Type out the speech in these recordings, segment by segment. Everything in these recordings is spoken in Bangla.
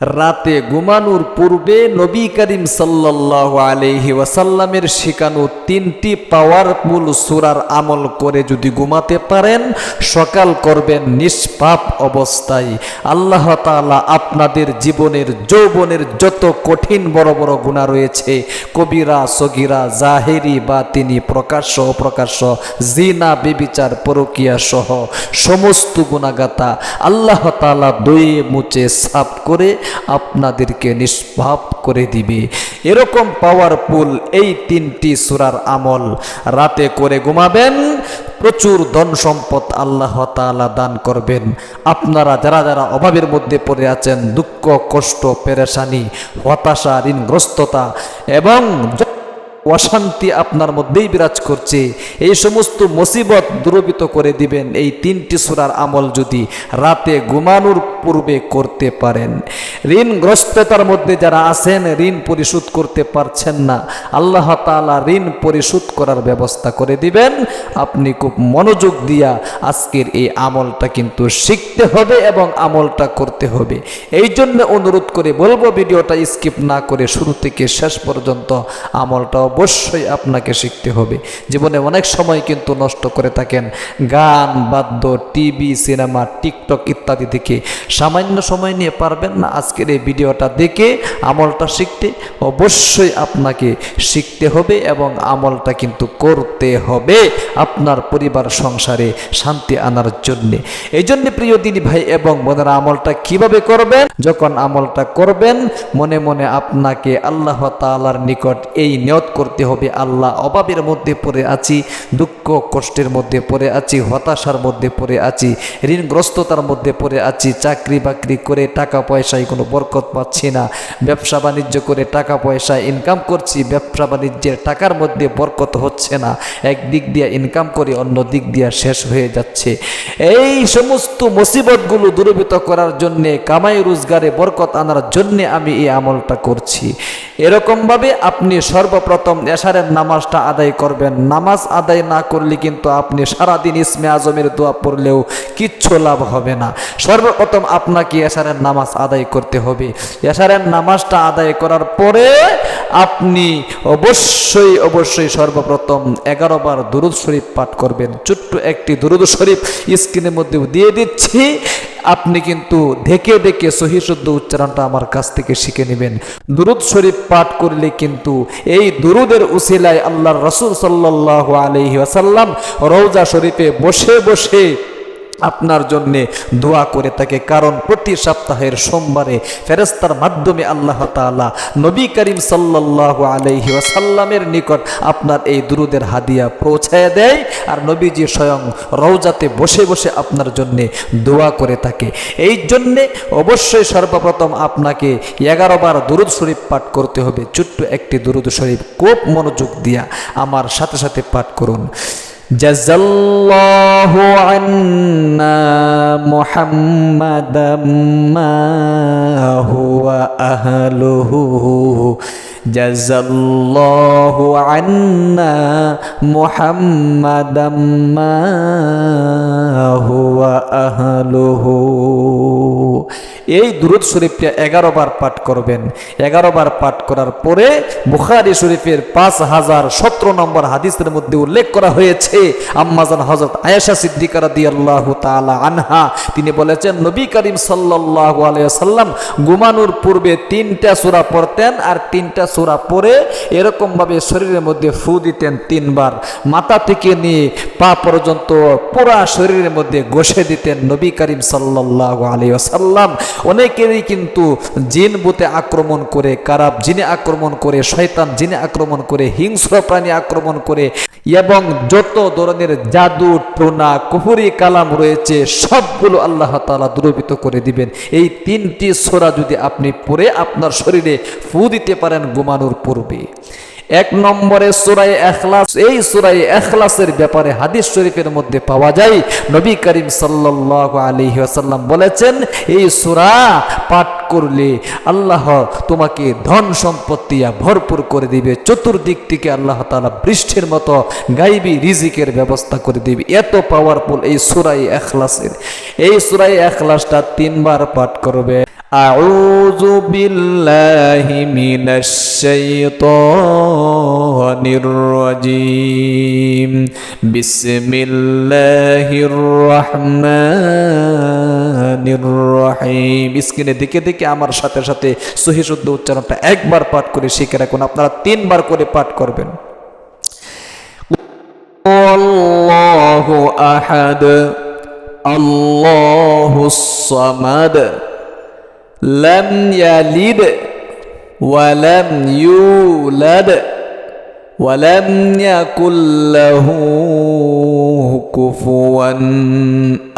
রাতে ঘুমানোর পূর্বে নবী করিম সাল্লাল্লাহু আলাইহি ওয়াসাল্লামের শেখানো তিনটি পাওয়ারফুল সুরার আমল করে যদি ঘুমাতে পারেন, সকাল করবেন নিষ্পাপ অবস্থায়। আল্লাহ তাআলা আপনাদের জীবনের, যৌবনের যত কঠিন বড় বড় গুণা রয়েছে, কবিরা, সগিরা, জাহেরি বা তিনি প্রকাশ্য, অপ্রকাশ্য, জিনা, বেবিচার, পরকিয়া সহ সমস্ত গুণাগাতা আল্লাহ তাআলা দয়ে মুচে সাফ করে আপনাদেরকে নিষ্পাপ করে দিবে। এরকম পাওয়ারফুল এই তিনটি সুরার আমল রাতে করে ঘুমাবেন, প্রচুর ধন সম্পদ আল্লাহ তালা দান করবেন। আপনারা যারা যারা অভাবের মধ্যে পড়ে আছেন, দুঃখ, কষ্ট, পেরেশানি, হতাশা, ঋণগ্রস্ততা এবং অশান্তি আপনার মধ্যেই বিরাজ করছে। এই সমস্ত মুসিবত দূরবিত করে দিবেন এই তিনটি সুরার আমল যদি রাতে ঘুমানোর পূর্বে করতে পারেন। ঋণগ্রস্ততার মধ্যে যারা আছেন, ঋণ পরিশোধ করতে পারছেন না। আল্লাহ তাআলা ঋণ পরিশোধ করার ব্যবস্থা করে দিবেন। আপনি খুব মনোযোগ দিয়া আজকের এই আমলটা কিন্তু শিখতে হবে এবং আমলটা করতে হবে। এই জন্য অনুরোধ করে বলব, ভিডিওটা স্কিপ না করে শুরু থেকে শেষ পর্যন্ত আমলটা অবশ্যই আপনাকে শিখতে হবে। জীবনে অনেক সময় কিন্তু নষ্ট করে থাকেন। গান, বাদ্য, টিভি, সিনেমা, টিকটক ইত্যাদি থেকে সামান্য সময় নিয়ে পারবেন না আজকের এই ভিডিওটা দেখে আমলটা শিখতে। অবশ্যই আপনাকে শিখতে হবে এবং আমলটা কিন্তু করতে হবে আপনার পরিবার, সংসারে শান্তি আনার জন্যে। এই জন্য প্রিয় দিনী ভাই এবং বোনেরা, আমলটা কীভাবে করবেন? যখন আমলটা করবেন, মনে মনে আপনাকে আল্লাহ তাআলার নিকট এই নিয়ত করতে হবে। আল্লাহ অভাবের মধ্যে পড়ে আছি, দুঃখ কষ্টের মধ্যে পড়ে আছি, হতাশার মধ্যে পড়ে আছি, ঋণগ্রস্ততার মধ্যে পড়ে আছি, চাকরি বাকরি করে টাকা পয়সায় কোনো বরকত পাচ্ছি না, ব্যবসা বাণিজ্য করে টাকা পয়সা ইনকাম করছি, ব্যবসা বাণিজ্যের টাকার মধ্যে বরকত হচ্ছে না, এক দিক দিয়ে ইনকাম করে, অন্য দিক দিয়ে শেষ হয়ে যাচ্ছে। এই সমস্ত মুসিবতগুলো দূরীভূত করার জন্যে, কামাই রোজগারে বরকত আনার জন্যে আমি এই আমলটা করছি। এরকমভাবে আপনি সর্বপ্রথম এশারের নামাজটা আদায় করবেন। নামাজ আদায় না করলে কিন্তু আপনি সারাদিন ইসমে আজমের দোয়া পড়লেও কিচ্ছু লাভ হবে না। সর্বপ্রথম আপনাকে এশারের নামাজ আদায় করতে হবে। এশারের নামাজটা আদায় করার পরে আপনি অবশ্যই অবশ্যই সর্বপ্রথম এগারো বার দুরুদ শরীফ পাঠ করবেন। ছোট্ট একটি দুরুদ শরীফ স্ক্রিনের মধ্যে দিয়ে দিচ্ছি। আপনি কিন্তু দেখে দেখে সহি শুদ্ধ উচ্চারণটা আমার কাছ থেকে শিখে নেবেন। দুরুদ শরীফ পাঠ করলে কিন্তু এই দুরুদের উসিলায় আল্লাহর রসুল সাল্লাহ আলহি আসাল্লাম রৌজা শরীফে বসে বসে আপনার জন্যে দোয়া করে থাকে। কারণ প্রতি সপ্তাহের সোমবারে ফেরেস্তার মাধ্যমে আল্লাহ তাআলা নবী করিম সাল্লাহ আলহি ওয়াসাল্লামের নিকট আপনার এই দুরুদের হাদিয়া পৌঁছায় দেয় আর নবীজি স্বয়ং রৌজাতে বসে বসে আপনার জন্যে দোয়া করে থাকে। এই জন্যে অবশ্যই সর্বপ্রথম আপনাকে এগারো বার দুরুদ শরীফ পাঠ করতে হবে। ছোট্ট একটি দুরুদ শরীফ। খুব মনোযোগ দিয়া আমার সাথে সাথে পাঠ করুন। جزى الله عنا محمدا ما هو أهله. জাজাল্লাহু আন্না মুহাম্মাদাম মা হুয়া আহলুহু। এই দুরুদ শরীফটা এগারো বার পাঠ করবেন। এগারো বার পাঠ করার পরে বুখারি শরীফের পাঁচ হাজার সতেরো নম্বর হাদিসের মধ্যে উল্লেখ করা হয়েছে আম্মাজান হজরত আয়েশা সিদ্দিকারা দিয়াল্লাহ তালা আনহা, তিনি বলেছেন, নবী করিম সাল্লাহ আলিয়া সাল্লাম ঘুমানোর পূর্বে তিনটা সুরা পড়তেন আর তিনটা সুরা পরে এরকমভাবে শরীরের মধ্যে ফু দিতেন তিনবার। মাথা থেকে নিয়ে পা পর্যন্ত পুরা শরীরের মধ্যে ঘষে দিতেন নবী করিম সাল্লাহ আলাইসাল্লাম অনেকেরই কিন্তু জিন বুতে আক্রমণ করে, কারাব জিনে আক্রমণ করে, শয়তান জিনে আক্রমণ করে, হিংস্র প্রাণী আক্রমণ করে এবং যত ধরনের জাদু, টোনা কুহুরি কালাম রয়েছে, সবগুলো আল্লাহ তালা দূরবিত করে দিবেন। এই তিনটি সোরা যদি আপনি পরে আপনার শরীরে ফু দিতে পারেন ঘুমানোর পূর্বে। এক নম্বরে সুরাই এখলাস, এই সুরাই এখলাসের ব্যাপারে হাদিস শরীফের মধ্যে পাওয়া যায়, নবী করিম সাল্লাহ আলী আসাল্লাম বলেছেন, এই সুরা পাঠ করলে আল্লাহ তোমাকে ধন সম্পত্তি ভরপুর করে দিবে, চতুর্দিক থেকে আল্লাহ তালা বৃষ্টির মতো গাইবি রিজিকের ব্যবস্থা করে দিবে। এত পাওয়ারফুল এই সুরাই এখলাসের। এই সুরাই এখলাসটা তিনবার পাঠ করবে। أعوذ بالله من الشيطان الرجيم بسم الله الرحمن الرحيم স্ক্রিনে দিকে দিকে আমার সাথে সাথে সহি শুদ্ধ উচ্চারণটা একবার পাঠ করে শিখে রাখুন আপনারা তিনবার করে পাঠ করবেন الله أحد الله الصمد لم يلد ولم يولد ولم يكن له كفوا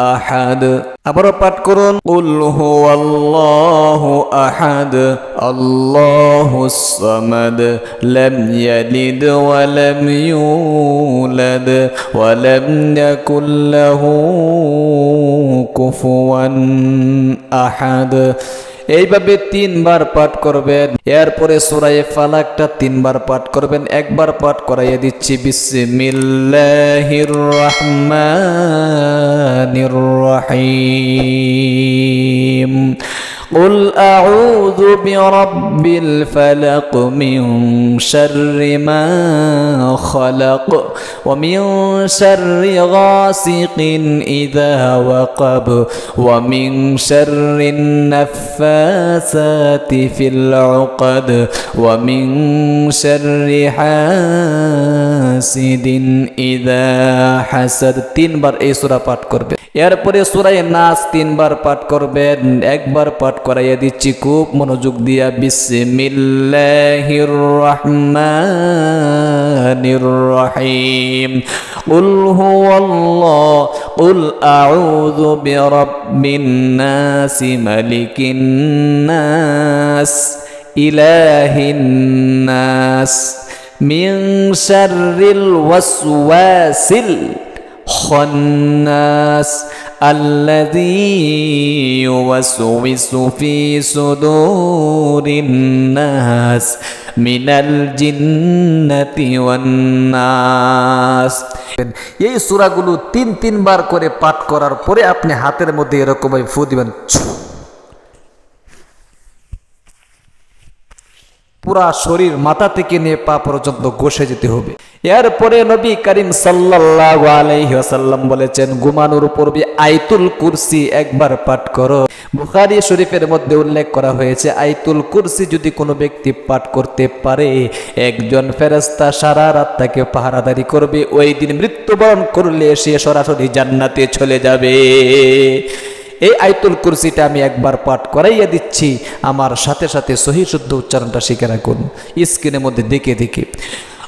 أحد. أبر قرون قل هو الله أحد الله الصمد لم يلد ولم يولد ولم يكن له كفوا أحد. এইভাবে তিনবার পাঠ করবেন। এরপরে সুরায়ে ফালাকটা তিনবার পাঠ করবেন। একবার পাঠ করাইয়ে দিচ্ছি, বিসমিল্লাহির রহমানির রহিম। قل أعوذ برب الفلق من شر ما خلق ومن شر غاسق إذا وقب ومن شر النفاثات في العقد ومن شر حاسد إذا حسد তিনবার এই সূরা পাঠ করবে এরপরে সূরায়ে নাস তিনবার পাঠ করবেন একবার পাঠ করাইয়া দিচ্ছি খুব মনোযোগ দিয়া বিসমিল্লাহির রহমানির রহিম قل هو الله قل أعوذ برب الناس ملك الناس إله الناس من شر الوسواس الخناس الذي يوسوس في صدور الناس من الجنة والناس এই সূরাগুলো তিন তিনবার করে পাঠ করার পরে আপনি হাতের মধ্যে এরকম ফু দিবেন পুরা শরীর মাথা থেকে নিয়ে পা পর্যন্ত ঘষে যেতে হবে। এরপরে নবী করিম আলাইহি বলেছেন, ঘুমানোর পূর্বে আইতুল কুরসি একবার পাঠ করো। বুখারী শরীফের মধ্যে উল্লেখ করা হয়েছে, আইতুল কুরসি যদি কোনো ব্যক্তি পাঠ করতে পারে, একজন ফেরেশতা সারা রাত তাকে পাহারাদারি করবে। ওই দিন মৃত্যুবরণ করলে সে সরাসরি জান্নাতে চলে যাবে। এই আয়তুল কুরসিটা আমি একবার পাঠ করাইয়া দিচ্ছি। আমার সাথে সাথে সহি শুদ্ধ উচ্চারণটা শিখে রাখুন। স্ক্রিনের মধ্যে দেখে দেখে।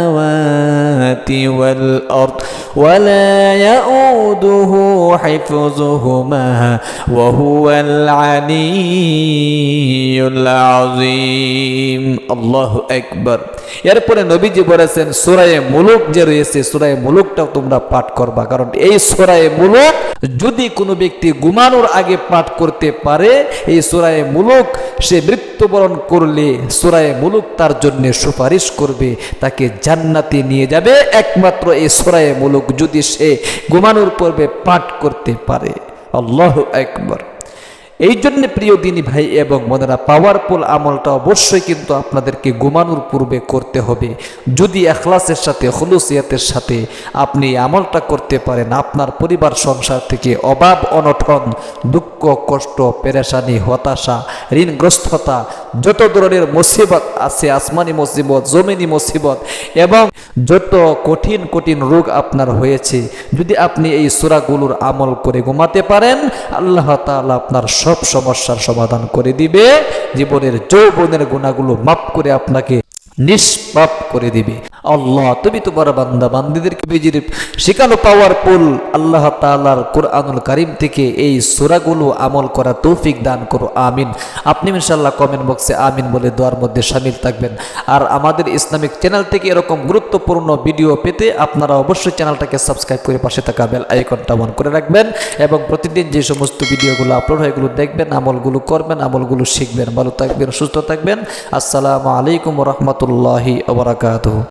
السماوات والأرض ولا يؤوده حفظهما وهو العلي العظيم الله أكبر এরপরে নবীজি বলেছেন সুরায়ে মুলুক যে রয়েছে সুরায়ে মুলুকটাও তোমরা পাঠ করবা কারণ এই সুরায়ে মুলুক যদি কোনো ব্যক্তি ঘুমানোর আগে পাঠ করতে পারে এই সুরায়ে মুলুক সে মৃত্যুবরণ করলে সোরায় মুলুক তার জন্য সুপারিশ করবে, তাকে জান্নাতে নিয়ে যাবে। একমাত্র এই সোরায় মুলুক যদি সে ঘুমানোর পর্বে পাঠ করতে পারে। আল্লাহ একবার এই জন্য প্রিয় দিনী ভাই এবং বোনেরা পাওয়ারফুল আমলটা অবশ্যই কিন্তু আপনাদেরকে ঘুমানোর পূর্বে করতে হবে। যদি এখলাসের সাথে হলুসিয়াতের সাথে আপনি আমলটা করতে পারেন, আপনার পরিবার, সংসার থেকে অভাব, অনটন, দুঃখ, কষ্ট, পেরেশানি, হতাশা, ঋণগ্রস্ততা, যত ধরনের মুসিবত আছে, আসমানি মুসিবত, জমিনি মুসিবত এবং যত কঠিন কঠিন রোগ আপনার হয়েছে, যদি আপনি এই সুরাগুলোর আমল করে ঘুমাতে পারেন, আল্লাহ তাআলা আপনার সব সমস্যার সমাধান করে দিবে। জীবনের যৌবনের গুণাগুলো মাপ করে আপনাকে নিষ্পাপ করে দিবে। আল্লাহ, তুমি তোমার বান্দা, বান্দিদেরকে বিজির শেখানো পাওয়ারফুল আল্লাহ তাআলার কোরআনুল কারিম থেকে এই সূরাগুলো আমল করা তৌফিক দান করো, আমিন। আপনি ইনশাআল্লাহ কমেন্ট বক্সে আমিন বলে দোয়ার মধ্যে সামিল থাকবেন। আর আমাদের ইসলামিক চ্যানেল থেকে এরকম গুরুত্বপূর্ণ ভিডিও পেতে আপনারা অবশ্যই চ্যানেলটাকে সাবস্ক্রাইব করে পাশে থাকা বেল আইকনটা অন করে রাখবেন এবং প্রতিদিন যে সমস্ত ভিডিওগুলো আপলোড হয়, এগুলো দেখবেন, আমলগুলো করবেন, আমলগুলো শিখবেন। ভালো থাকবেন, সুস্থ থাকবেন। আসসালামু আলাইকুম রহমতুল্লাহি ওবরাকাতুহ